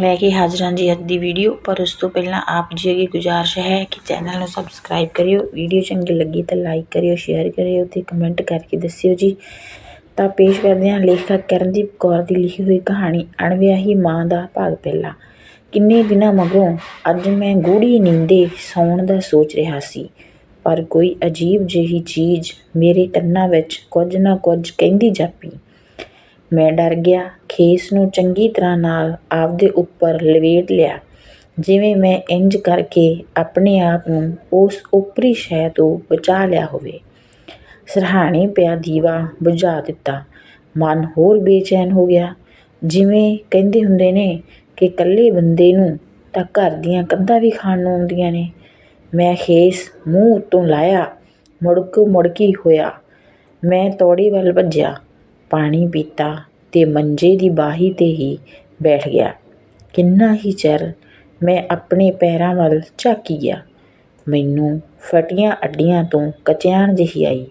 ਲੈ ਕੇ ਹਾਜ਼ਰ ਹਾਂ ਜੀ ਅੱਜ ਦੀ ਵੀਡੀਓ। ਪਰ ਉਸ ਤੋਂ ਪਹਿਲਾਂ ਆਪ ਜੀ ਅੱਗੇ ਗੁਜ਼ਾਰਿਸ਼ ਹੈ ਕਿ ਚੈਨਲ ਨੂੰ ਸਬਸਕ੍ਰਾਈਬ ਕਰਿਓ। ਵੀਡੀਓ ਚੰਗੀ ਲੱਗੀ ਤਾਂ ਲਾਈਕ ਕਰਿਓ ਸ਼ੇਅਰ ਕਰਿਓ ਤੇ ਕਮੈਂਟ ਕਰਕੇ ਦੱਸਿਓ ਜੀ। ਤਾਂ ਪੇਸ਼ ਕਰਦੇ ਹਾਂ ਲੇਖਕ ਕਰਨਦੀਪ ਕੌਰ ਦੀ ਲਿਖੀ ਹੋਈ ਕਹਾਣੀ, ਅਣਵਿਆਹੀ ਮਾਂ ਦਾ ਭਾਗ ਪਹਿਲਾ। ਕਿੰਨੇ ਦਿਨਾਂ ਮਗਰੋਂ ਅੱਜ ਮੈਂ ਗੂੜੀ ਨੀਂਦੇ ਸੌਣ ਦਾ ਸੋਚ ਰਿਹਾ ਸੀ। ਪਰ ਕੋਈ ਅਜੀਬ ਜਿਹੀ ਚੀਜ਼ ਮੇਰੇ ਕੰਨਾਂ ਵਿੱਚ ਕੁਝ ਨਾ ਕੁਝ ਕਹਿੰਦੀ ਜਾਪੀ। ਮੈਂ ਡਰ ਗਿਆ ਖੇਸ ਨੂੰ ਚੰਗੀ ਤਰ੍ਹਾਂ ਨਾਲ ਆਪਦੇ ਉੱਪਰ ਲਵੇਟ ਲਿਆ। ਜਿਵੇਂ ਮੈਂ ਇੰਝ ਕਰਕੇ ਆਪਣੇ ਆਪ ਨੂੰ ਉਸ ਉੱਪਰੀ ਸ਼ੈ ਤੋਂ ਬਚਾ ਲਿਆ ਹੋਵੇ। ਸਰਹਾਣੇ ਪਿਆ ਦੀਵਾ ਬੁਝਾ ਦਿੱਤਾ। ਮਨ ਹੋਰ ਬੇਚੈਨ ਹੋ ਗਿਆ। ਜਿਵੇਂ ਕਹਿੰਦੇ ਹੁੰਦੇ ਨੇ ਕਿ ਇਕੱਲੇ ਬੰਦੇ ਨੂੰ ਤਾਂ ਘਰ ਦੀਆਂ ਕੰਧਾਂ ਵੀ ਖਾਣ ਨੂੰ ਆਉਂਦੀਆਂ ਨੇ। ਮੈਂ ਖੇਸ ਮੂੰਹ ਉੱਤੋਂ ਲਾਇਆ। ਮੁੜਕ ਮੁੜਕੀ ਹੋਇਆ। ਮੈਂ ਤੌੜੀ ਵੱਲ ਭੱਜਿਆ ਪਾਣੀ ਪੀਤਾ। ਅਤੇ ਮੰਜੇ ਦੀ ਬਾਹੀ ਤੇ ਹੀ ਬੈਠ ਗਿਆ। ਕਿੰਨਾ ਹੀ ਚਿਰ ਮੈਂ ਆਪਣੇ ਪੈਰਾਂ ਵੱਲ ਝਾਕੀ ਗਿਆ, ਮੈਨੂੰ ਫਟੀਆਂ ਅੱਡੀਆਂ ਤੋਂ ਕਚਿਆਣ ਜਿਹੀ ਆਈ।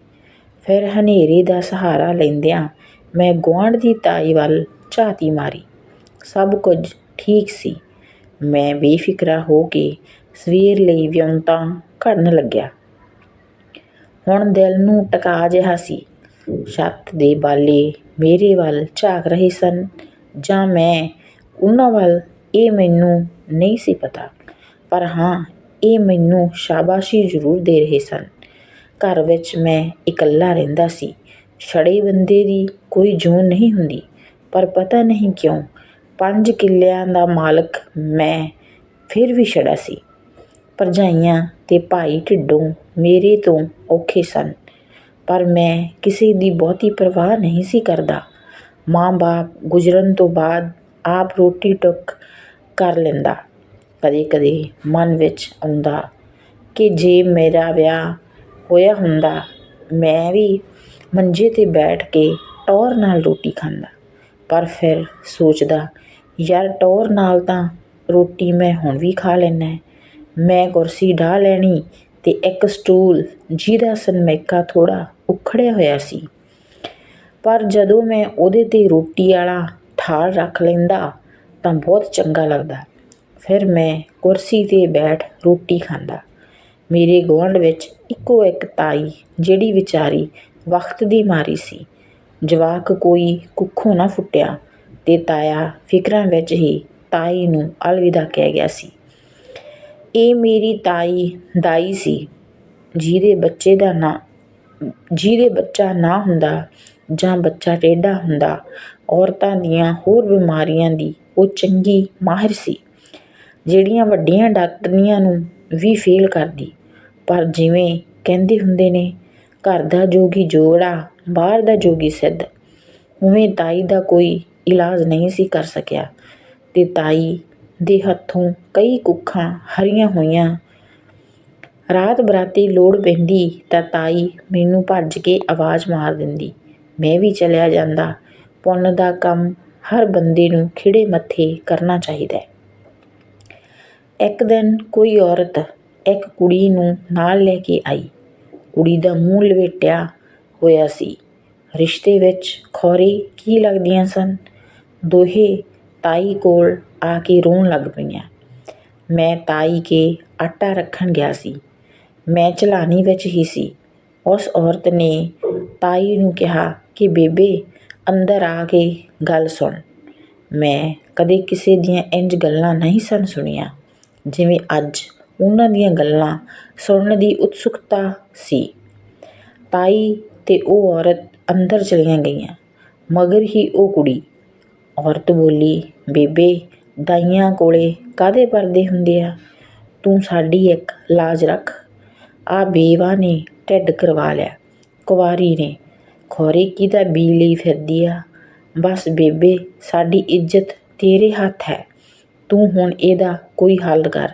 ਫਿਰ ਹਨੇਰੇ ਦਾ ਸਹਾਰਾ ਲੈਂਦਿਆਂ ਮੈਂ ਗੁਆਂਢ ਦੀ ਤਾਈ ਵੱਲ ਝਾਤੀ ਮਾਰੀ। ਸਭ ਕੁਝ ਠੀਕ ਸੀ। ਮੈਂ ਬੇਫਿਕਰਾ ਹੋ ਕੇ ਸਵੇਰ ਲਈ ਵਿਉਂਤਾਂ ਘੜਨ ਲੱਗਿਆ। ਹੁਣ ਦਿਲ ਨੂੰ ਟਕਾ ਜਿਹਾ ਸੀ। ਛੱਤ ਦੇ ਬਾਲੇ ਮੇਰੇ ਵੱਲ ਝਾਕ ਰਹੇ ਸਨ ਜਾਂ ਮੈਂ ਉਹਨਾਂ ਵੱਲ, ਇਹ ਮੈਨੂੰ ਨਹੀਂ ਸੀ ਪਤਾ। ਪਰ ਹਾਂ, ਇਹ ਮੈਨੂੰ ਸ਼ਾਬਾਸ਼ੀ ਜ਼ਰੂਰ ਦੇ ਰਹੇ ਸਨ। ਘਰ ਵਿੱਚ ਮੈਂ ਇਕੱਲਾ ਰਹਿੰਦਾ ਸੀ। ਛੜੇ ਬੰਦੇ ਦੀ ਕੋਈ ਜੂਨ ਨਹੀਂ ਹੁੰਦੀ। ਪਰ ਪਤਾ ਨਹੀਂ ਕਿਉਂ, ਪੰਜ ਕਿੱਲਿਆਂ ਦਾ ਮਾਲਕ ਮੈਂ ਫਿਰ ਵੀ ਛੜਾ ਸੀ। ਭਰਜਾਈਆਂ ਅਤੇ ਭਾਈ ਢਿੱਡੋਂ ਮੇਰੇ ਤੋਂ ਔਖੇ ਸਨ। ਪਰ ਮੈਂ ਕਿਸੇ ਦੀ ਬਹੁਤੀ ਪਰਵਾਹ ਨਹੀਂ ਸੀ ਕਰਦਾ। ਮਾਂ-ਬਾਪ ਗੁਜ਼ਰਨ ਤੋਂ ਬਾਅਦ ਆਪ ਰੋਟੀ ਟੁੱਕ ਕਰ ਲੈਂਦਾ। ਕਦੇ-ਕਦੇ ਮਨ ਵਿੱਚ ਆਉਂਦਾ ਕਿ ਜੇ ਮੇਰਾ ਵਿਆਹ ਹੋਇਆ ਹੁੰਦਾ, ਮੈਂ ਵੀ ਮੰਜੇ ਤੇ ਬੈਠ ਕੇ ਟੌਰ ਨਾਲ ਰੋਟੀ ਖਾਂਦਾ। ਪਰ ਫਿਰ ਸੋਚਦਾ, ਯਾਰ ਟੌਰ ਨਾਲ ਤਾਂ ਰੋਟੀ ਮੈਂ ਹੁਣ ਵੀ ਖਾ ਲੈਂਦਾ, ਮੈਂ ਕੁਰਸੀ ਢਾ ਲੈਣੀ ਤੇ ਇੱਕ ਸਟੂਲ ਜਿਹਦਾ ਸਨਮੈਕਾ ਥੋੜਾ ਉਖੜਿਆ ਹੋਇਆ ਸੀ। ਪਰ ਜਦੋਂ ਮੈਂ ਉਹਦੇ ਤੇ ਰੋਟੀ ਵਾਲਾ ਥਾਲ ਰੱਖ ਲੈਂਦਾ ਤਾਂ ਬਹੁਤ ਚੰਗਾ ਲੱਗਦਾ। ਫਿਰ ਮੈਂ ਕੁਰਸੀ ਤੇ ਬੈਠ ਰੋਟੀ ਖਾਂਦਾ। ਮੇਰੇ ਗੁਆਂਢ ਵਿੱਚ ਇੱਕੋ ਇੱਕ ਤਾਈ ਜਿਹੜੀ ਵਿਚਾਰੀ ਵਕਤ ਦੀ ਮਾਰੀ ਸੀ। ਜਵਾਕ ਕੋਈ ਕੁੱਖੋਂ ਨਾ ਫੁੱਟਿਆ ਤੇ ਤਾਇਆ ਫਿਕਰਾਂ ਵਿੱਚ ਹੀ ਤਾਈ ਨੂੰ ਅਲਵਿਦਾ ਕਹਿ ਗਿਆ ਸੀ। ਇਹ ਮੇਰੀ ਤਾਈ, ਦਾਈ ਸੀ। ਜਿਹਦੇ ਬੱਚੇ ਦਾ ਨਾਂ, ਜਿਹਦੇ ਬੱਚਾ ਨਾ ਹੁੰਦਾ ਜਾਂ ਬੱਚਾ ਟੇਢਾ ਹੁੰਦਾ, ਔਰਤਾਂ ਦੀਆਂ ਹੋਰ ਬਿਮਾਰੀਆਂ ਦੀ ਉਹ ਚੰਗੀ ਮਾਹਿਰ ਸੀ, ਜਿਹੜੀਆਂ ਵੱਡੀਆਂ ਡਾਕਟਰੀਆਂ ਨੂੰ ਵੀ ਫੇਲ ਕਰਦੀ। ਪਰ ਜਿਵੇਂ ਕਹਿੰਦੇ ਹੁੰਦੇ ਨੇ, ਘਰ ਦਾ ਜੋਗੀ ਜੋੜਾ ਬਾਹਰ ਦਾ ਜੋਗੀ ਸਿੱਧ। ਉਵੇਂ ਤਾਈ ਦਾ ਕੋਈ ਇਲਾਜ ਨਹੀਂ ਸੀ ਕਰ ਸਕਿਆ ਅਤੇ ਤਾਈ ਦੇ ਹੱਥੋਂ ਕਈ ਕੁੱਖਾਂ ਹਰੀਆਂ ਹੋਈਆਂ। ਰਾਤ ਬਰਾਤੀ ਲੋੜ ਪੈਂਦੀ ਤਾਂ ਤਾਈ ਮੈਨੂੰ ਭੱਜ ਕੇ ਆਵਾਜ਼ ਮਾਰ ਦਿੰਦੀ। ਮੈਂ ਵੀ ਚਲਿਆ ਜਾਂਦਾ। ਪੁੰਨ ਦਾ ਕੰਮ ਹਰ ਬੰਦੇ ਨੂੰ ਖਿੜੇ ਮੱਥੇ ਕਰਨਾ ਚਾਹੀਦਾ ਇੱਕ ਦਿਨ ਕੋਈ ਔਰਤ ਇੱਕ ਕੁੜੀ ਨੂੰ ਨਾਲ ਲੈ ਕੇ ਆਈ। ਕੁੜੀ ਦਾ ਮੂੰਹ ਲਵੇਟਿਆ ਹੋਇਆ ਸੀ। ਰਿਸ਼ਤੇ ਵਿੱਚ ਖੌਰੇ ਕੀ ਲੱਗਦੀਆਂ ਸਨ? ਦੋਹੇ ਤਾਈ ਕੋਲ ਆ ਕੇ ਰੋਣ ਲੱਗ ਪਈਆਂ। ਮੈਂ ਤਾਈ ਕੇ ਆਟਾ ਰੱਖਣ ਗਿਆ ਸੀ। ਮੈਂ ਚਲਾਨੀ ਵਿੱਚ ਹੀ ਸੀ। ਉਸ ਔਰਤ ਨੇ ਤਾਈ ਨੂੰ ਕਿਹਾ ਕਿ, ਬੇਬੇ, ਅੰਦਰ ਆ ਕੇ ਗੱਲ ਸੁਣ। ਮੈਂ ਕਦੇ ਕਿਸੇ ਦੀਆਂ ਇੰਝ ਗੱਲਾਂ ਨਹੀਂ ਸਨ ਸੁਣੀਆਂ, ਜਿਵੇਂ ਅੱਜ ਉਹਨਾਂ ਦੀਆਂ ਗੱਲਾਂ ਸੁਣਨ ਦੀ ਉਤਸੁਕਤਾ ਸੀ ਤਾਈ ਅਤੇ ਉਹ ਔਰਤ ਅੰਦਰ ਚਲੀਆਂ ਗਈਆਂ, ਮਗਰ ਹੀ ਉਹ ਕੁੜੀ। ਔਰਤ ਬੋਲੀ, ਬੇਬੇ ਦਾਈਆਂ ਕੋਲੇ ਕਾਹਦੇ ਪਰਦੇ ਹੁੰਦੇ ਆ? ਤੂੰ ਸਾਡੀ ਇੱਕ ਲਾਜ ਰੱਖ। ਆਹ ਬੇਵਾ ਨੇ ਢਿੱਡ ਕਰਵਾ ਲਿਆ ਕੁਆਰੀ ਨੇ। ਖੋਰੇ ਕੀ ਦਾ ਬੀ ਲਈ ਫਿਰਦੀ ਆ? ਬਸ ਬੇਬੇ, ਸਾਡੀ ਇੱਜ਼ਤ ਤੇਰੇ ਹੱਥ ਹੈ। ਤੂੰ ਹੁਣ ਇਹਦਾ ਕੋਈ ਹੱਲ ਕਰ।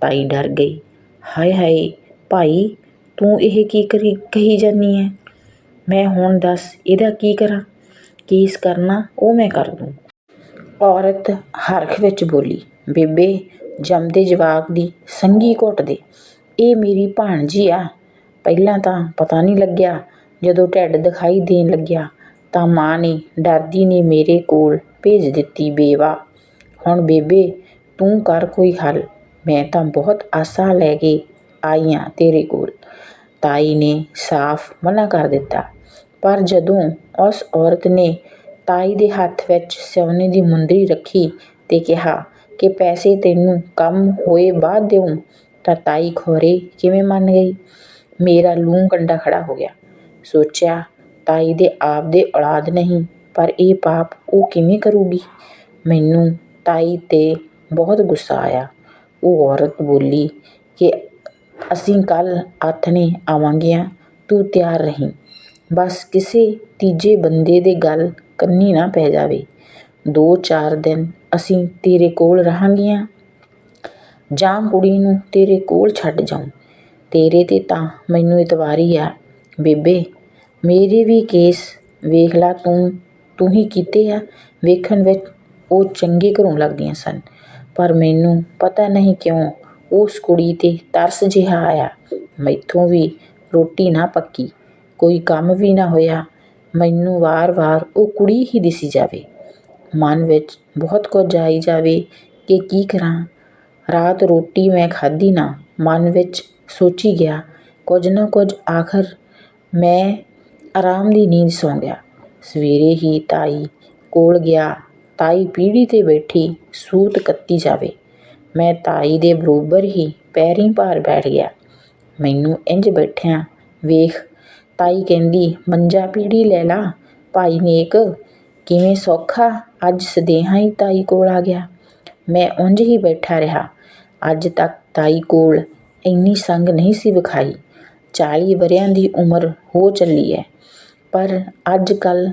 ਤਾਈ ਡਰ ਗਈ। ਹਾਏ ਹਾਏ, ਭਾਈ, ਤੂੰ ਇਹ ਕੀ ਕਰੀ, ਕਹੀ ਜਾਨੀ ਹੈ ਮੈਂ ਹੁਣ ਦੱਸ, ਇਹਦਾ ਕੀ ਕਰਾਂ? ਕੇਸ ਕਰਨਾ ਉਹ ਮੈਂ ਕਰ ਦੂੰ। ਔਰਤ ਹਰਖ ਵਿੱਚ ਬੋਲੀ, ਬੇਬੇ, ਜੰਮਦੇ ਜਵਾਕ ਦੀ ਸੰਘੀ ਘੁੱਟ ਦੇ। ਇਹ ਮੇਰੀ ਭਾਣਜੀ ਆ। ਪਹਿਲਾਂ ਤਾਂ ਪਤਾ ਨਹੀਂ ਲੱਗਿਆ, ਜਦੋਂ ਢਿੱਡ ਦਿਖਾਈ ਦੇਣ ਲੱਗਿਆ, ਤਾਂ ਮਾਂ ਨੇ ਡਰਦੀ ਨੇ ਮੇਰੇ ਕੋਲ ਭੇਜ ਦਿੱਤੀ ਬੇਵਾ। ਹੁਣ ਬੇਬੇ, ਤੂੰ ਕਰ ਕੋਈ ਹੱਲ। ਮੈਂ ਤਾਂ ਬਹੁਤ ਆਸਾਂ ਲੈ ਕੇ ਆਈ ਹਾਂ ਤੇਰੇ ਕੋਲ। ਤਾਈ ਨੇ ਸਾਫ਼ ਮਨਾ ਕਰ ਦਿੱਤਾ। ਪਰ ਜਦੋਂ ਉਸ ਔਰਤ ਨੇ ਤਾਈ ਦੇ ਹੱਥ ਵਿੱਚ ਸੋਨੇ ਦੀ ਮੁੰਦਰੀ ਰੱਖੀ ਤੇ ਕਿਹਾ ਕਿ ਪੈਸੇ ਤੈਨੂੰ ਕੰਮ ਹੋਏ ਬਾਅਦ ਦਿਉ ਤਾਂ ਤਾਈ ਖੋਰੇ ਕਿਵੇਂ ਮੰਨ ਗਈ? ਮੇਰਾ ਲੂੰ ਕੰਡਾ ਖੜ੍ਹਾ ਹੋ ਗਿਆ। ਸੋਚਿਆ, ਤਾਈ ਦੇ ਆਪ ਦੇ ਔਲਾਦ ਨਹੀਂ, ਪਰ ਇਹ ਪਾਪ ਉਹ ਕਿਵੇਂ ਕਰੂਗੀ? ਮੈਨੂੰ ਤਾਈ ਤੇ ਬਹੁਤ ਗੁੱਸਾ ਆਇਆ। ਉਹ ਔਰਤ ਬੋਲੀ ਕਿ ਅਸੀਂ ਕੱਲ੍ਹ ਆਥਣੇ ਆਵਾਂਗੀਆਂ, ਤੂੰ ਤਿਆਰ ਰਹੀਂ। ਬਸ ਕਿਸੇ ਤੀਜੇ ਬੰਦੇ ਦੇ ਗੱਲ ਕੰਨੀ ਨਾ ਪੈ ਜਾਵੇ। ਦੋ ਚਾਰ ਦਿਨ ਅਸੀਂ ਤੇਰੇ ਕੋਲ ਰਹਾਂਗੀਆਂ। ਜਾਂ ਕੁੜੀ ਨੂੰ ਤੇਰੇ ਕੋਲ ਛੱਡ ਜਾਉਂ। ਤੇਰੇ ਤੇ ਤਾਂ ਮੈਨੂੰ ਇਤਵਾਰੀ ਆ। ਬੇਬੇ, ਮੇਰੇ ਵੀ ਕੇਸ ਵੇਖ ਲਾ ਤੂੰ। ਤੂੰ ਹੀ ਕੀਤੇ ਆ। ਵੇਖਣ ਵਿੱਚ ਉਹ ਚੰਗੇ ਘਰੋਂ ਲੱਗਦੀਆਂ ਸਨ। ਪਰ ਮੈਨੂੰ ਪਤਾ ਨਹੀਂ ਕਿਉਂ ਉਸ ਕੁੜੀ ਤੇ ਤਰਸ ਜਿਹਾ ਆਇਆ। ਮੈਥੋਂ ਵੀ ਰੋਟੀ ਨਾ ਪੱਕੀ। ਕੋਈ ਕੰਮ ਵੀ ਨਾ ਹੋਇਆ। ਮੈਨੂੰ ਵਾਰ-ਵਾਰ ਉਹ ਕੁੜੀ ਹੀ ਦਿਸੀ ਜਾਵੇ। ਮਨ ਵਿੱਚ ਬਹੁਤ ਕੁਝ ਆਈ ਜਾਵੇ ਕਿ ਕੀ ਕਰਾਂ। ਰਾਤ ਰੋਟੀ ਮੈਂ ਖਾਧੀ ਨਾ, ਮਨ ਵਿੱਚ ਸੋਚੀ ਗਿਆ, ਕੁਝ ਨਾ ਕੁਝ ਆਖਰ ਮੈਂ ਆਰਾਮ ਦੀ ਨੀਂਦ ਸੌਂ ਗਿਆ। ਸਵੇਰੇ ਹੀ ਤਾਈ ਕੋਲ ਗਿਆ, ਤਾਈ ਪੀੜ੍ਹੀ ਤੇ ਬੈਠੀ ਸੂਤ ਕੱਤੀ ਜਾਵੇ। ਮੈਂ ਤਾਈ ਦੇ ਬਰੋਬਰ ਹੀ ਪੈਰੀਂ ਭਾਰ ਬੈਠ ਗਿਆ। ਮੈਨੂੰ ਇੰਝ ਬੈਠਿਆਂ ਵੇਖ ਤਾਈ ਕਹਿੰਦੀ, ਮੰਜਾ ਪੀੜ੍ਹੀ ਲੈ ਲਾ। ਭਾਈ ਨੇਕ ਕਿਵੇਂ ਸੌਖਾ? ਅੱਜ ਸਦੇਹਾ ਹੀ ਤਾਈ ਕੋਲ ਆ ਗਿਆ। ਮੈਂ ਉਂਝ ਹੀ ਬੈਠਾ ਰਿਹਾ। ਅੱਜ ਤੱਕ ਤਾਈ ਕੋਲ ਇੰਨੀ ਸੰਗ ਨਹੀਂ ਸੀ ਵਿਖਾਈ। 40 ਵਰ੍ਹਿਆਂ ਦੀ ਉਮਰ ਹੋ ਚੱਲੀ ਹੈ ਪਰ ਅੱਜ ਕੱਲ,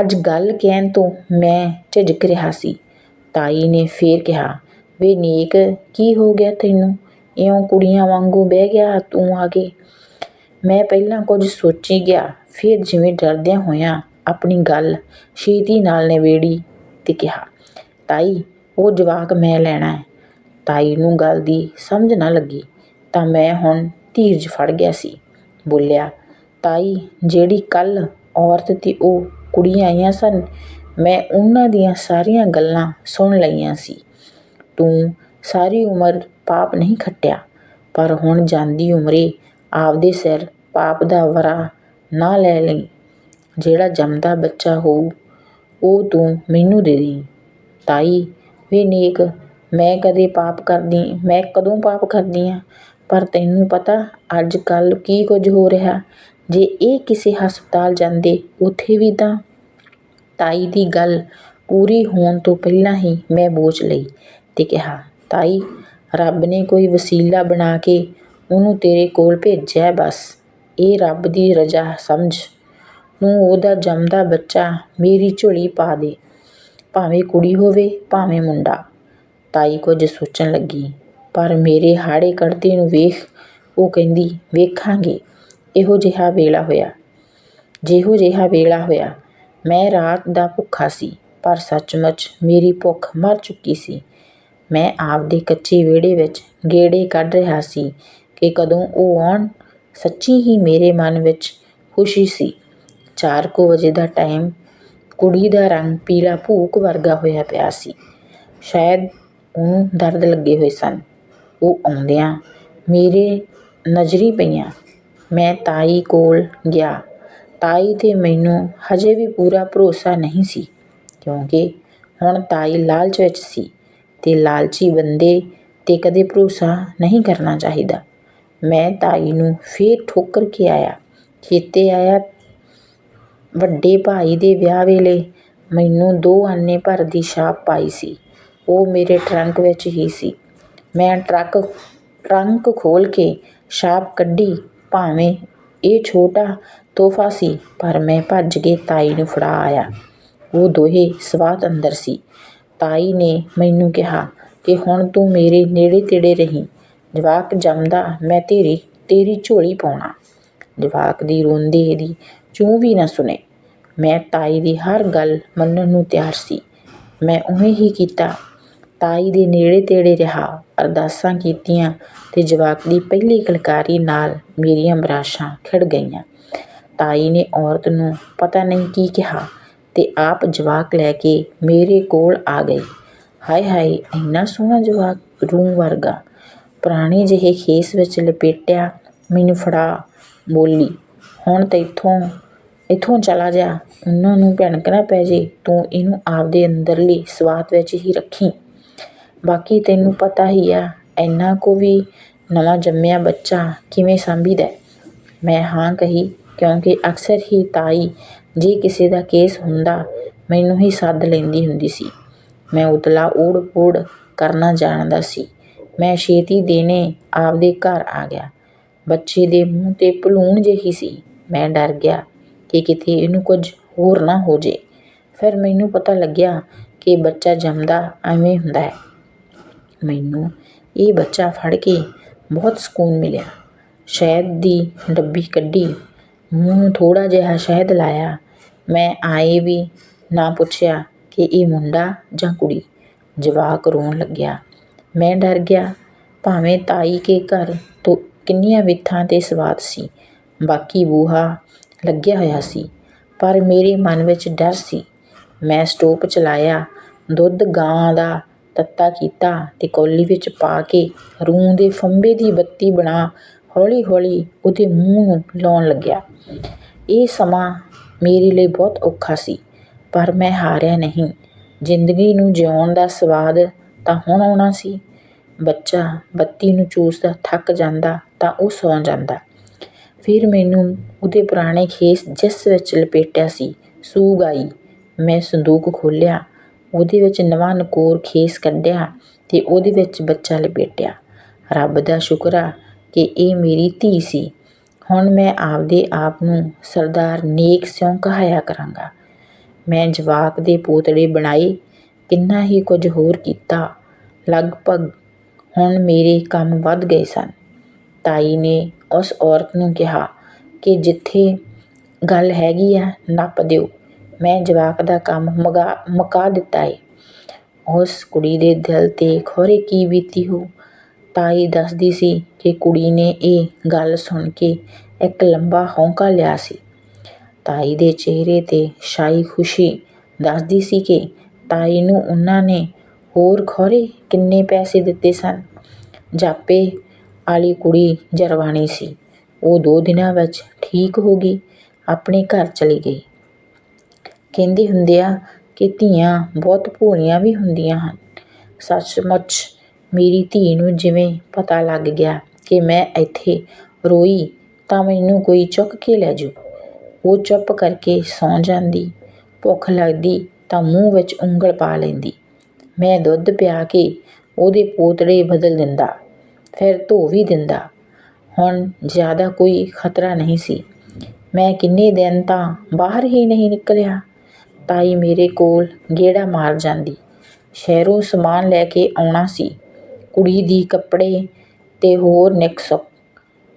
ਅੱਜ ਗੱਲ ਕਹਿਣ ਤੋਂ ਮੈਂ ਝਿਜਕ ਰਿਹਾ ਸੀ। ਤਾਈ ਨੇ ਫੇਰ ਕਿਹਾ, ਵੇ ਨੇਕ, ਕੀ ਹੋ ਗਿਆ ਤੈਨੂੰ? ਇਉਂ ਕੁੜੀਆਂ ਵਾਂਗੂ ਬਹਿ ਗਿਆ ਤੂੰ ਆ ਕੇ? ਮੈਂ ਪਹਿਲਾਂ ਕੁਝ ਸੋਚੀ ਗਿਆ, ਫਿਰ ਜਿਵੇਂ ਡਰਦਿਆਂ ਹੋਇਆਂ ਆਪਣੀ ਗੱਲ ਛੇਤੀ ਨਾਲ ਨਿਬੇੜੀ ਅਤੇ ਕਿਹਾ, ਤਾਈ, ਉਹ ਜਵਾਕ ਮੈਂ ਲੈਣਾ ਹੈ। ਤਾਈ ਨੂੰ ਗੱਲ ਦੀ ਸਮਝ ਨਾ ਲੱਗੀ, ਤਾਂ ਮੈਂ ਹੁਣ ਧੀਰਜ ਫੜ ਗਿਆ ਸੀ। ਬੋਲਿਆ, ਤਾਈ, ਜਿਹੜੀ ਕੱਲ੍ਹ ਔਰਤ ਤੇ ਉਹ ਕੁੜੀਆਂ ਆਈਆਂ ਸਨ, ਮੈਂ ਉਹਨਾਂ ਦੀਆਂ ਸਾਰੀਆਂ ਗੱਲਾਂ ਸੁਣ ਲਈਆਂ ਸੀ। ਤੂੰ ਸਾਰੀ ਉਮਰ ਪਾਪ ਨਹੀਂ ਖੱਟਿਆ, ਪਰ ਹੁਣ ਜਾਂਦੀ ਉਮਰੇ ਆਪਦੇ ਸਿਰ ਪਾਪ ਦਾ ਵਰਾ ਨਾ ਲੈ ਲਈ। ਜਿਹੜਾ ਜੰਮਦਾ ਬੱਚਾ ਹੋਊ, ਉਹ ਤੂੰ ਮੈਨੂੰ ਦੇ ਦੇ। ਤਾਈ, ਵੇ ਨੇਕ, ਮੈਂ ਕਦੇ ਪਾਪ ਕਰਦੀ, ਮੈਂ ਕਦੋਂ ਪਾਪ ਕਰਦੀ ਹਾਂ ਪਰ ਤੈਨੂੰ ਪਤਾ ਅੱਜ ਕੱਲ੍ਹ ਕੀ ਕੁਝ ਹੋ ਰਿਹਾ। ਜੇ ਇਹ ਕਿਸੇ ਹਸਪਤਾਲ ਜਾਂਦੇ, ਉੱਥੇ ਵੀ ਤਾਂ। ਤਾਈ ਦੀ ਗੱਲ ਪੂਰੀ ਹੋਣ ਤੋਂ ਪਹਿਲਾਂ ਹੀ ਮੈਂ ਬੋਚ ਲਈ ਅਤੇ ਕਿਹਾ, ਤਾਈ, ਰੱਬ ਨੇ ਕੋਈ ਵਸੀਲਾ ਬਣਾ ਕੇ ਉਹਨੂੰ ਤੇਰੇ ਕੋਲ ਭੇਜਿਆ ਬਸ। ਇਹ ਰੱਬ ਦੀ ਰਜ਼ਾ, ਸਮਝ। ਨੂੰ ਉਹਦਾ ਜੰਮਦਾ ਬੱਚਾ ਮੇਰੀ ਝੋਲੀ ਪਾ ਦੇ। ਭਾਵੇਂ ਕੁੜੀ ਹੋਵੇ, ਭਾਵੇਂ ਮੁੰਡਾ। ਤਾਈ ਕੁਝ ਸੋਚਣ ਲੱਗੀ, ਪਰ ਮੇਰੇ ਹਾੜੇ ਕੱਢਦੇ ਨੂੰ ਵੇਖ, ਉਹ ਕਹਿੰਦੀ, ਵੇਖਾਂਗੇ। ਇਹੋ ਜਿਹਾ ਵੇਲਾ ਹੋਇਆ। ਜਿਹੋ ਜਿਹਾ ਵੇਲਾ ਹੋਇਆ, ਮੈਂ ਰਾਤ ਦਾ ਭੁੱਖਾ ਸੀ, ਪਰ ਸੱਚਮੁੱਚ ਮੇਰੀ ਭੁੱਖ ਮਰ ਚੁੱਕੀ ਸੀ। ਮੈਂ ਆਪਦੇ ਕੱਚੇ ਵਿਹੜੇ ਵਿੱਚ ਗੇੜੇ ਕੱਢ ਰਿਹਾ ਸੀ ਕਿ ਕਦੋਂ ਉਹ ਆਉਣ, ਸੱਚੀ ਹੀ ਮੇਰੇ ਮਨ ਵਿੱਚ ਖੁਸ਼ੀ ਸੀ। ਚਾਰ ਕੁ ਵਜੇ ਦਾ ਟਾਈਮ ਕੁੜੀ ਦਾ ਰੰਗ ਪੀਲਾ ਭੂਕ ਵਰਗਾ ਹੋਇਆ ਪਿਆ ਸੀ। ਸ਼ਾਇਦ ਉਹਨੂੰ ਦਰਦ ਲੱਗੇ ਹੋਏ ਸਨ। ਉਹ ਆਉਂਦਿਆਂ ਮੇਰੇ ਨਜ਼ਰੀ ਪਈਆਂ। ਮੈਂ ਤਾਈ ਕੋਲ ਗਿਆ। ਤਾਈ ਤੇ ਮੈਨੂੰ ਹਜੇ ਵੀ ਪੂਰਾ ਭਰੋਸਾ ਨਹੀਂ ਸੀ, ਕਿਉਂਕਿ ਹੁਣ ਤਾਈ ਲਾਲਚ ਵਿੱਚ ਸੀ ਅਤੇ ਲਾਲਚੀ ਬੰਦੇ ਤੇ ਕਦੇ ਭਰੋਸਾ ਨਹੀਂ ਕਰਨਾ ਚਾਹੀਦਾ। ਮੈਂ ਤਾਈ ਨੂੰ ਫਿਰ ਠੋਕਰ ਕੇ ਆਇਆ। ਖੇਤੇ ਆਇਆ ਵੱਡੇ ਭਾਈ ਦੇ ਵਿਆਹ ਵੇਲੇ ਮੈਨੂੰ ਦੋ ਆਨੇ ਭਰ ਦੀ ਛਾਪ ਪਾਈ ਸੀ। ਉਹ ਮੇਰੇ ਟਰੰਕ ਵਿੱਚ ਹੀ ਸੀ। ਮੈਂ ਟਰੱਕ, ਟਰੰਕ ਖੋਲ੍ਹ ਕੇ ਛਾਪ ਕੱਢੀ। ਭਾਵੇਂ ਇਹ ਛੋਟਾ ਤੋਹਫਾ ਸੀ, ਪਰ ਮੈਂ ਭੱਜ ਕੇ ਤਾਈ ਨੂੰ ਫੜਾ ਆਇਆ। ਉਹ ਦੋਹੇ ਸਵਾਤ ਅੰਦਰ ਸੀ। ਤਾਈ ਨੇ ਮੈਨੂੰ ਕਿਹਾ ਕਿ ਹੁਣ ਤੂੰ ਮੇਰੇ ਨੇੜੇ ਤੇੜੇ ਰਹੀਂ। ਜਵਾਕ ਜੰਮਦਾ, ਮੈਂ ਤੇਰੀ ਤੇਰੀ ਝੋਲੀ ਪਾਉਣਾ। ਜਵਾਕ ਦੀ ਰੋਂਦੇ ਦੀ ਚੂੰ ਵੀ ਨਾ ਸੁਣੇ। ਮੈਂ ਤਾਈ ਦੀ ਹਰ ਗੱਲ ਮੰਨਣ ਨੂੰ ਤਿਆਰ ਸੀ। ਮੈਂ ਉਵੇਂ ਹੀ ਕੀਤਾ। ਤਾਈ ਦੇ ਨੇੜੇ ਤੇੜੇ ਰਿਹਾ, ਅਰਦਾਸਾਂ ਕੀਤੀਆਂ ਤੇ ਜਵਾਕ ਦੀ ਪਹਿਲੀ ਕਲਕਾਰੀ ਨਾਲ ਮੇਰੀਆਂ ਬਰਾਸ਼ਾਂ ਖਿੜ ਗਈਆਂ। ਤਾਈ ਨੇ ਔਰਤ ਨੂੰ ਪਤਾ ਨਹੀਂ ਕੀ ਕਿਹਾ ਤੇ ਆਪ ਜਵਾਕ ਲੈ ਕੇ ਮੇਰੇ ਕੋਲ ਆ ਗਈ। ਹਾਏ ਹਾਏ, ਇੰਨਾ ਸੋਹਣਾ ਜਵਾਕ ਰੂੰ ਵਰਗਾ। ਪੁਰਾਣੇ ਜਿਹੇ ਖੇਸ ਵਿੱਚ ਲਪੇਟਿਆ, ਮੈਨੂੰ ਫੜਾ, ਬੋਲੀ। ਹੁਣ ਤੈਥੋਂ ਇੱਥੋਂ ਚਲਾ ਜਾ। ਉਹਨਾਂ ਨੂੰ ਭਿਣਕ ਨਾ ਪੈ ਜੇ, ਤੂੰ ਇਹਨੂੰ ਆਪਦੇ ਅੰਦਰਲੀ ਸਵਾਤ ਵਿੱਚ ਹੀ ਰੱਖੀ। ਬਾਕੀ ਤੈਨੂੰ ਪਤਾ ਹੀ ਆ, ਇੰਨਾ ਕੁ ਵੀ ਨਵਾਂ ਜੰਮਿਆ ਬੱਚਾ ਕਿਵੇਂ ਸਾਂਭੀਦਾ ਮੈਂ ਹਾਂ ਕਹੀ, ਕਿਉਂਕਿ ਅਕਸਰ ਹੀ ਤਾਈ ਜੇ ਕਿਸੇ ਦਾ ਕੇਸ ਹੁੰਦਾ, ਮੈਨੂੰ ਹੀ ਸੱਦ ਲੈਂਦੀ ਹੁੰਦੀ ਸੀ। ਮੈਂ ਉਤਲਾ ਊੜ ਪੂੜ ਕਰਨਾ ਜਾਣਦਾ ਸੀ। ਮੈਂ ਛੇਤੀ ਦੇਣੇ ਆਪਦੇ ਘਰ ਆ ਗਿਆ। ਬੱਚੇ ਦੇ ਮੂੰਹ ਤੇ ਭਲੂਣ ਜਿਹੀ ਸੀ। ਮੈਂ ਡਰ ਗਿਆ ਕਿ ਕਿਤੇ ਇਹਨੂੰ ਕੁਝ ਹੋਰ ਨਾ ਹੋ ਜੇ। ਫਿਰ ਮੈਨੂੰ ਪਤਾ ਲੱਗਿਆ ਕਿ ਬੱਚਾ ਜੰਮਦਾ ਐਵੇਂ ਹੁੰਦਾ ਹੈ। ਮੈਨੂੰ ਇਹ ਬੱਚਾ ਫੜ ਕੇ ਬਹੁਤ ਸਕੂਨ ਮਿਲਿਆ। ਸ਼ਹਿਦ ਦੀ ਡੱਬੀ ਕੱਢੀ, ਮੂੰਹ ਨੂੰ ਥੋੜ੍ਹਾ ਜਿਹਾ ਸ਼ਹਿਦ ਲਾਇਆ। ਮੈਂ ਆਏ ਵੀ ਨਾ ਪੁੱਛਿਆ ਕਿ ਇਹ ਮੁੰਡਾ ਜਾਂ ਕੁੜੀ? ਜਵਾਕ ਰੋਣ ਲੱਗਿਆ। ਮੈਂ ਡਰ ਗਿਆ, ਭਾਵੇਂ ਤਾਈ ਕੇ ਘਰ ਤੋਂ ਕਿੰਨੀਆਂ ਵਿਥਾਂ ਤੇ ਸਵਾਦ ਸੀ। ਬਾਕੀ ਬੂਹਾ ਲੱਗਿਆ ਹੋਇਆ ਸੀ, ਪਰ ਮੇਰੇ ਮਨ ਵਿੱਚ ਡਰ ਸੀ। ਮੈਂ ਸਟੋਪ ਚਲਾਇਆ, ਦੁੱਧ ਗਾਂ ਦਾ ਤੱਤਾ ਕੀਤਾ ਅਤੇ ਕੌਲੀ ਵਿੱਚ ਪਾ ਕੇ ਰੂੰ ਦੇ ਫੰਬੇ ਦੀ ਬੱਤੀ ਬਣਾ ਹੌਲੀ ਹੌਲੀ ਉਹਦੇ ਮੂੰਹ ਨੂੰ ਲਾਉਣ ਲੱਗਿਆ। ਇਹ ਸਮਾਂ ਮੇਰੇ ਲਈ ਬਹੁਤ ਔਖਾ ਸੀ, ਪਰ ਮੈਂ ਹਾਰਿਆ ਨਹੀਂ। ਜ਼ਿੰਦਗੀ ਨੂੰ ਜਿਉਣ ਦਾ ਸਵਾਦ ਤਾਂ ਹੁਣ ਆਉਣਾ ਸੀ। ਬੱਚਾ ਬੱਤੀ ਨੂੰ ਚੂਸਦਾ, ਥੱਕ ਜਾਂਦਾ ਤਾਂ ਉਹ ਸੌਂ ਜਾਂਦਾ। ਫਿਰ ਮੈਨੂੰ ਉਹਦੇ ਪੁਰਾਣੇ ਖੇਸ ਜਿਸ ਵਿੱਚ ਲਪੇਟਿਆ ਸੀ, ਸੂਗ ਆਈ। ਮੈਂ ਸੰਦੂਕ ਖੋਲ੍ਹਿਆ, ਉਹਦੇ ਵਿੱਚ ਨਵਾਂ ਨਕੋਰ ਖੇਸ ਕੱਢਿਆ ਅਤੇ ਉਹਦੇ ਵਿੱਚ ਬੱਚਾ ਲਪੇਟਿਆ। ਰੱਬ ਦਾ ਸ਼ੁਕਰ ਆ ਕਿ ਇਹ ਮੇਰੀ ਧੀ ਸੀ। ਹੁਣ ਮੈਂ ਆਪਦੇ ਆਪ ਨੂੰ ਸਰਦਾਰ ਨੇਕ ਸਿਉਂ ਕਹਾਇਆ ਕਰਾਂਗਾ। ਮੈਂ ਜਵਾਕ ਦੇ ਪੋਤੜੇ ਬਣਾਏ ਕਿੰਨਾ ਹੀ ਕੁਝ ਹੋਰ ਕੀਤਾ। ਲਗਭਗ ਹੁਣ ਮੇਰੇ ਕੰਮ ਵੱਧ ਗਏ ਸਨ। ਤਾਈ ਨੇ ਉਸ ਔਰਤ ਨੂੰ ਕਿਹਾ ਕਿ ਜਿੱਥੇ ਗੱਲ ਹੈਗੀ ਆ, ਨੱਪ ਦਿਓ। ਮੈਂ ਜਵਾਕ ਦਾ ਕੰਮ ਮਗਾ, ਮੁਕਾ ਦਿੱਤਾ ਏ। ਉਸ ਕੁੜੀ ਦੇ ਦਿਲ ਤੇ ਖੋਰੇ ਕੀ ਬੀਤੀ ਹੋ? ਤਾਈ ਦੱਸਦੀ ਸੀ ਕਿ ਕੁੜੀ ਨੇ ਇਹ ਗੱਲ ਸੁਣ ਕੇ ਇੱਕ ਲੰਬਾ ਹੌਂਕਾ ਲਿਆ ਸੀ। ਤਾਈ ਦੇ ਚਿਹਰੇ ਤੇ ਸ਼ਾਈ ਖੁਸ਼ੀ ਦੱਸਦੀ ਸੀ ਕਿ ਤਾਈ ਨੂੰ ਉਹਨਾਂ ਨੇ ਹੋਰ ਖੋਰੇ ਕਿੰਨੇ ਪੈਸੇ ਦਿੱਤੇ ਸਨ? ਜਾਪੇ ਵਾਲੀ ਕੁੜੀ ਜਰਵਾਣੀ ਸੀ। ਉਹ ਦੋ ਦਿਨਾਂ ਵਿੱਚ ਠੀਕ ਹੋ ਗਈ, ਆਪਣੇ ਘਰ ਚਲੀ ਗਈ। ਕਹਿੰਦੇ ਹੁੰਦੇ ਆ ਕਿ ਧੀਆਂ ਬਹੁਤ ਭੋਲੀਆਂ ਵੀ ਹੁੰਦੀਆਂ ਹਨ। ਸੱਚਮੁੱਚ ਮੇਰੀ ਧੀ ਨੂੰ ਜਿਵੇਂ ਪਤਾ ਲੱਗ ਗਿਆ ਕਿ ਮੈਂ ਇੱਥੇ ਰੋਈ ਤਾਂ ਮੈਨੂੰ ਕੋਈ ਚੁੱਕ ਕੇ ਲੈ ਜੂ ਉਹ ਚੁੱਪ ਕਰਕੇ ਸੌਂ ਜਾਂਦੀ, ਭੁੱਖ ਲੱਗਦੀ ਤਾਂ ਮੂੰਹ ਵਿੱਚ ਉਂਗਲ ਪਾ ਲੈਂਦੀ। ਮੈਂ ਦੁੱਧ ਪਿਆ ਕੇ ਉਹਦੇ ਪੋਤੜੇ ਬਦਲ ਦਿੰਦਾ, ਫਿਰ ਧੋ ਵੀ ਦਿੰਦਾ। ਹੁਣ ਜ਼ਿਆਦਾ ਕੋਈ ਖਤਰਾ ਨਹੀਂ ਸੀ। ਮੈਂ ਕਿੰਨੇ ਦਿਨ ਤਾਂ ਬਾਹਰ ਹੀ ਨਹੀਂ ਨਿਕਲਿਆ। ਤਾਈ ਮੇਰੇ ਕੋਲ ਗੇੜਾ ਮਾਰ ਜਾਂਦੀ। ਸ਼ਹਿਰੋਂ ਸਮਾਨ ਲੈ ਕੇ ਆਉਣਾ ਸੀ। ਕੁੜੀ ਦੀ ਕੱਪੜੇ ਤੇ ਹੋਰ ਨਿਕਸ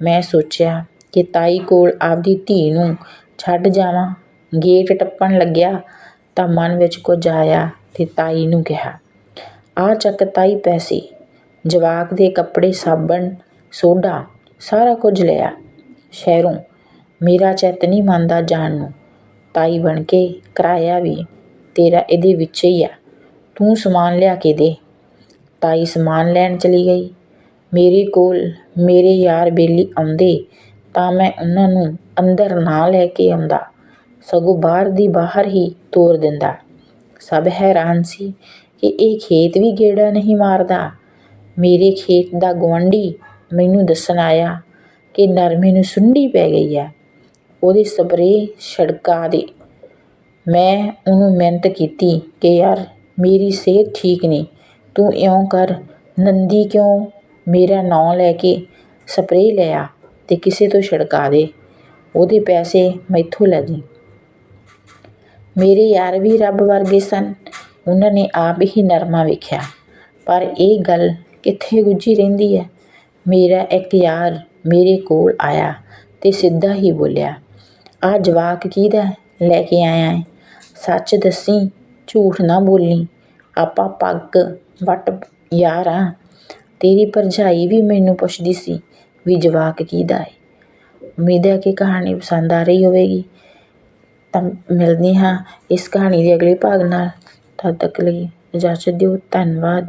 ਮੈਂ ਸੋਚਿਆ ਕਿ ਤਾਈ ਕੋਲ ਆਪਦੀ ਧੀ ਨੂੰ ਛੱਡ ਜਾਵਾਂ। ਗੇਟ ਟੱਪਣ ਲੱਗਿਆ ਤਾਂ ਮਨ ਵਿੱਚ ਕੁਝ ਆਇਆ ਅਤੇ ਤਾਈ ਨੂੰ ਕਿਹਾ ਆਹ ਚੱਕ ਤਾਈ ਪੈਸੇ, ਜਵਾਕ ਦੇ ਕੱਪੜੇ ਸਾਬਣ ਸੋਡਾ ਸਾਰਾ ਕੁਝ ਲਿਆ ਸ਼ਹਿਰੋਂ ਮੇਰਾ ਚਿੱਤ ਨਹੀਂ ਮੰਨਦਾ ਜਾਣ ਨੂੰ। ਤਾਈ ਬਣ ਕੇ ਕਿਰਾਇਆ ਵੀ ਤੇਰਾ ਇਹਦੇ ਵਿੱਚ ਹੀ ਆ। ਤੂੰ ਸਮਾਨ ਲਿਆ ਕੇ ਦੇ। ਤਾਈ ਸਮਾਨ ਲੈਣ ਚਲੀ ਗਈ। ਮੇਰੇ ਕੋਲ ਮੇਰੇ ਯਾਰ ਬੇਲੀ ਆਉਂਦੇ ਤਾਂ ਮੈਂ ਉਹਨਾਂ ਨੂੰ ਅੰਦਰ ਨਾ ਲੈ ਕੇ ਆਉਂਦਾ। ਸਗੋਂ ਬਾਹਰ ਦੀ ਬਾਹਰ ਹੀ ਤੋਰ ਦਿੰਦਾ। ਸਭ ਹੈਰਾਨ ਸੀ ਕਿ ਇਹ ਖੇਤ ਵੀ ਗੇੜਾ ਨਹੀਂ ਮਾਰਦਾ। ਮੇਰੇ ਖੇਤ ਦਾ ਗੁਆਂਢੀ ਮੈਨੂੰ ਦੱਸਣ ਆਇਆ ਕਿ ਨਰਮੇ ਨੂੰ ਸੁੰਡੀ ਪੈ ਗਈ ਹੈ। ਉਹਦੀ ਸਪਰੇਅ ਛਿੜਕਾ ਦੇ। ਮੈਂ ਉਹਨੂੰ ਮਿਹਨਤ ਕੀਤੀ ਕਿ ਯਾਰ ਮੇਰੀ ਸਿਹਤ ਠੀਕ ਨਹੀਂ, ਤੂੰ ਇਉਂ ਕਰ, ਨੰਦੀ ਕਿਉਂ ਮੇਰਾ ਨਾਂ ਲੈ ਕੇ ਸਪਰੇ ਲਿਆ ਅਤੇ ਕਿਸੇ ਤੋਂ ਛਿੜਕਾ ਦੇ। ਉਹਦੇ ਪੈਸੇ ਮੈਥੋਂ ਲੈ ਜੀ ਮੇਰੇ ਯਾਰ ਵੀ ਰੱਬ ਵਰਗੇ ਸਨ। ਉਹਨਾਂ ਨੇ ਆਪ ਹੀ ਨਰਮਾ ਵੇਖਿਆ। ਪਰ ਇਹ ਗੱਲ ਕਿੱਥੇ ਗੁੱਝੀ ਰਹਿੰਦੀ ਹੈ? ਮੇਰਾ ਇੱਕ ਯਾਰ ਮੇਰੇ ਕੋਲ ਆਇਆ ਅਤੇ ਸਿੱਧਾ ਹੀ ਬੋਲਿਆ ਆਹ ਜਵਾਕ ਕਿਹਦਾ ਲੈ ਕੇ ਆਇਆ ਹੈ ਸੱਚ ਦੱਸੀ, ਝੂਠ ਨਾ ਬੋਲੀ। ਆਪਾਂ ਪੱਗ ਵੱਟ ਯਾਰ ਹਾਂ ਤੇਰੀ ਭਰਜਾਈ ਵੀ ਮੈਨੂੰ ਪੁੱਛਦੀ ਸੀ ਵੀ ਜਵਾਕ ਕਿਹਦਾ ਹੈ ਉਮੀਦ ਹੈ ਕਿ ਕਹਾਣੀ ਪਸੰਦ ਆ ਰਹੀ ਹੋਵੇਗੀ। ਤਾਂ ਮਿਲਦੇ ਹਾਂ ਇਸ ਕਹਾਣੀ ਦੇ ਅਗਲੇ ਭਾਗ ਨਾਲ। ਤਦ ਤੱਕ ਲਈ ਇਜਾਜ਼ਤ ਦਿਓ। ਧੰਨਵਾਦ।